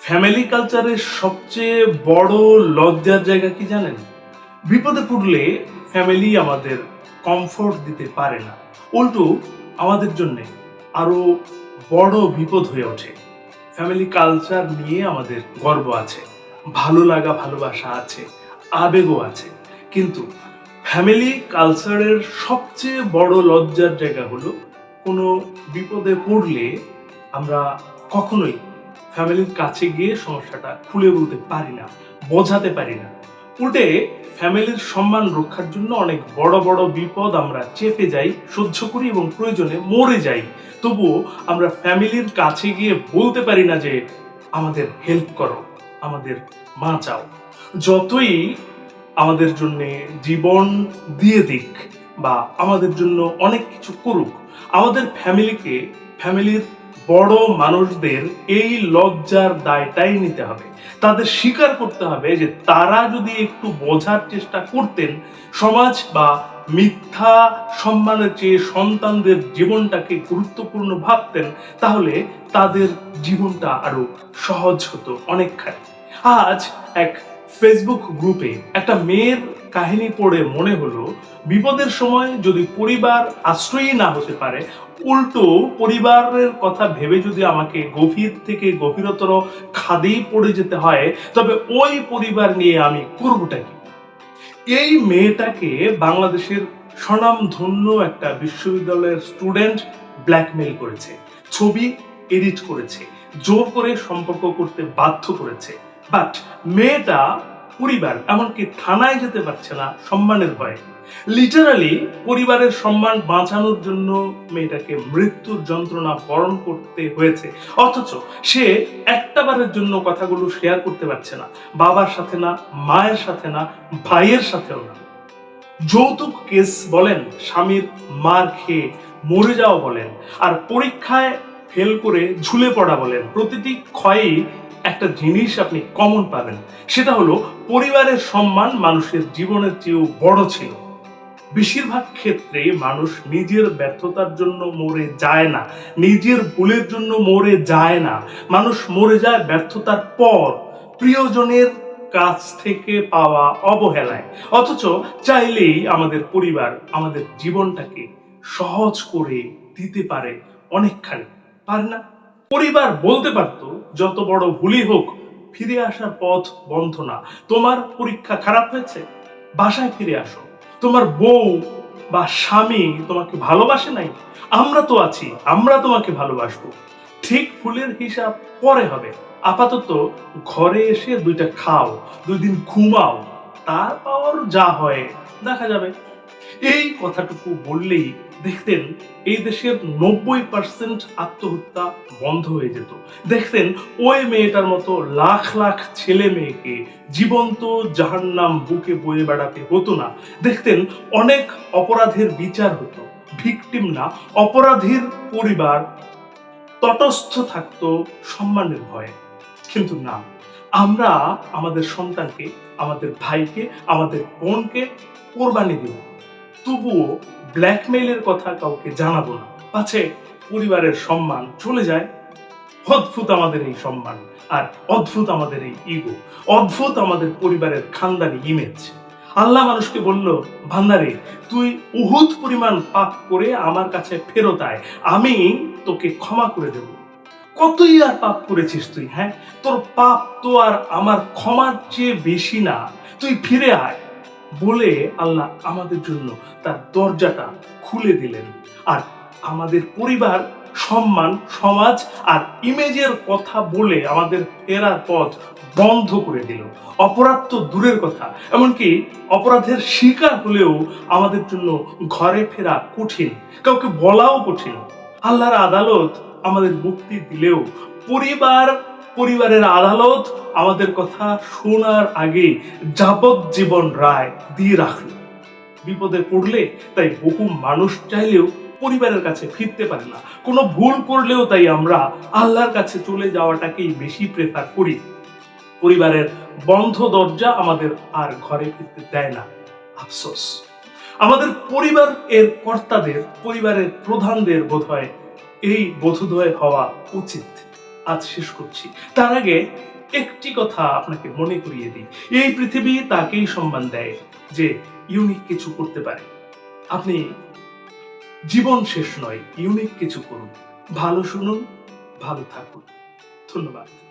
Family কালচারের সবচেয়ে বড় লজ্জার জায়গা কি জানেন? বিপদে পড়লে ফ্যামিলি আমাদের কমফোর্ট দিতে পারে না। উল্টো আমাদের জন্য আরও বড় বিপদ হয়ে ওঠে। ফ্যামিলি কালচার নিয়ে আমাদের গর্ব আছে, ভালো লাগা, ভালোবাসা আছে, আবেগও আছে। কিন্তু ফ্যামিলি কালচারের সবচেয়ে বড় লজ্জার জায়গা হলো কোনো বিপদে পড়লে আমরা কখনোই ফ্যামিলির কাছে গিয়ে সমস্যাটা খুলে বলতে পারি না, বোঝাতে পারি না। উল্টে ফ্যামিলির সম্মান রক্ষার জন্য অনেক বড় বড় বিপদ আমরা চেপে যাই, সহ্য করি এবং প্রয়োজনে মরে যাই। তবুও আমরা ফ্যামিলির কাছে গিয়ে বলতে পারি না যে, আমাদের হেল্প করো, আমাদের বাঁচাও। যতই আমাদের জন্য জীবন দিয়ে দিক বা আমাদের জন্য অনেক কিছু করুক। আমাদের ফ্যামিলিকে, ফ্যামিলির বড় মানুষদের এই লজ্জার দায়টাই নিতে হবে। তাদের স্বীকার করতে হবে যে তারা যদি একটু বোঝার চেষ্টা করতেন, সমাজ বা মিথ্যা সম্মানের চেয়ে সন্তানদের জীবনটাকে গুরুত্বপূর্ণ ভাবতেন, তাহলে তাদের জীবনটা আরও সহজ হতো অনেকখানি। আজ এক ফেসবুক গ্রুপে একটা মেয়ের কাহিনী পড়ে মনে হলো, বিপদের সময় যদি পরিবার আশ্রয়ী না হতে পারে, উল্টো পরিবারের কথা ভেবে যদি আমাকে গভীর থেকে গভীরতর খাদেই পড়ে যেতে হয়, তবে ওই পরিবার নিয়ে আমি করবটা কি? এই মেয়েটাকে বাংলাদেশের স্বনামধন্য একটা বিশ্ববিদ্যালয়ের স্টুডেন্ট ব্ল্যাকমেল করেছে, ছবি এডিট করেছে, জোর করে সম্পর্ক করতে বাধ্য করেছে। বাট মেয়েটা পরিবার, এমনকি থানায় যেতে পারছে না, সম্মানের ভয়ে। লিটারালি পরিবারের সম্মান বাঁচানোর জন্য মেয়েটাকে মৃত্যুর যন্ত্রণা বরণ করতে হয়েছে। অথচ সে একটা বারের জন্য কথাগুলো শেয়ার করতে পারছে না। বাবার সাথে না, মায়ের সাথে না, ভাইয়ের সাথেও না। যৌতুক কেস বলেন, স্বামীর মার খেয়ে মরে যাওয়া বলেন, আর পরীক্ষায় ফেল করে ঝুলে পড়া বলেন, প্রতিটি ক্ষয়েই একটা জিনিস আপনি কমন পাবেন। সেটা হলো পরিবারের সম্মান মানুষের জীবনের চেয়েও বড় ছিল। বেশিরভাগ ক্ষেত্রে মানুষ নিজের ব্যর্থতার জন্য মরে যায় না, নিজের ভুলের জন্য মরে যায় না। মানুষ মরে যায় ব্যর্থতার পর প্রিয়জনের কাছ থেকে পাওয়া অবহেলায়। অথচ চাইলেই আমাদের পরিবার আমাদের জীবনটাকে সহজ করে দিতে পারে অনেকখানি, পারে না? পরিবার বলতে পারতো, যত বড় ভুলই হোক, ফিরে আসার পথ বন্ধ না। তোমার পরীক্ষা খারাপ হয়েছে? বাসায় ফিরে আসো। তোমার বউ বা স্বামী তোমাকে ভালোবাসে নাই? আমরা তো আছি, আমরা তোমাকে ভালোবাসবো। ঠিক ফুলের হিসাব পরে হবে। আপাতত ঘরে এসে দুইটা খাও, দুই দিন ঘুমাও। তারপর যা হয় দেখা যাবে। এই কথাটুকু বললেই দেখতেন এই দেশের নব্বই পার্সেন্ট আত্মহত্যা বন্ধ হয়ে যেত। দেখতেন ওই মেয়েটার মতো লাখ লাখ ছেলে মেয়েকে জীবন্ত জাহান্নাম বুকে বয়ে বেড়াতে হতো না। দেখতেন অনেক অপরাধের বিচার হতো। ভিকটিম না, অপরাধীর পরিবার তটস্থ থাকতো সম্মানের ভয়ে। কিন্তু না, আমরা আমাদের সন্তানকে, আমাদের ভাইকে, আমাদের বোনকে কোরবানি দিব তবুও ব্ল্যাকমেইলের কথা কাউকে জানাব না। পাছে পরিবারের সম্মান চলে যায়। অদ্ভুত আমাদের এই সম্মান আর অদ্ভুত আমাদের এই ইগো অদ্ভুত আমাদের পরিবারের খানদানি ইমেজ আল্লাহ মানুষকে বলল ভান্ডারে তুই উহুদ পরিমাণ পাপ করে আমার কাছে ফেরত আয়। আমি তোকে ক্ষমা করে দেব। কতই আর পাপ করেছিস তুই হ্যাঁ? তোর পাপ তো আর আমার ক্ষমার চেয়ে বেশি না। তুই ফিরে আয়। বলে আল্লাহ আমাদের জন্য তার দরজাটা খুলে দিলেন। আর আমাদের পরিবার, সম্মান, সমাজ আর ইমেজের কথা বলে আমাদের ফেরার পথ বন্ধ করে দিল। অপরাধ তো দূরের কথা, এমনকি অপরাধের শিকার হলেও আমাদের জন্য ঘরে ফেরা কঠিন, কাউকে বলাও কঠিন। আল্লাহর আদালত আমাদের মুক্তি দিলেও পরিবার পরিবারের আদালত আমাদের কথা শোনার আগে যাবজ্জীবন রায় দিয়ে রাখল। বিপদে পড়লে তাই বহু মানুষ চাইলেও পরিবারের কাছে ফিরতে পারে না। কোনো ভুল করলেও তাই আমরা আল্লাহর কাছে চলে যাওয়াটাকেই বেশি প্রেফার করি। পরিবারের বন্ধ দরজা আমাদের আর ঘরে ফিরতে দেয় না। আফসোস। আমাদের পরিবার এর কর্তাদের, পরিবারের প্রধানদের বোধ হয় এই বোধোদয় হওয়া উচিত। আজ শেষ করছি। তার আগে একটি কথা আপনাকে মনে করিয়ে দিই। এই পৃথিবী তাকেই সম্মান দেয় যে ইউনিক কিছু করতে পারে। আপনি জীবন শেষ নয় ইউনিক কিছু করুন। ভালো শুনুন, ভালো থাকুন। ধন্যবাদ।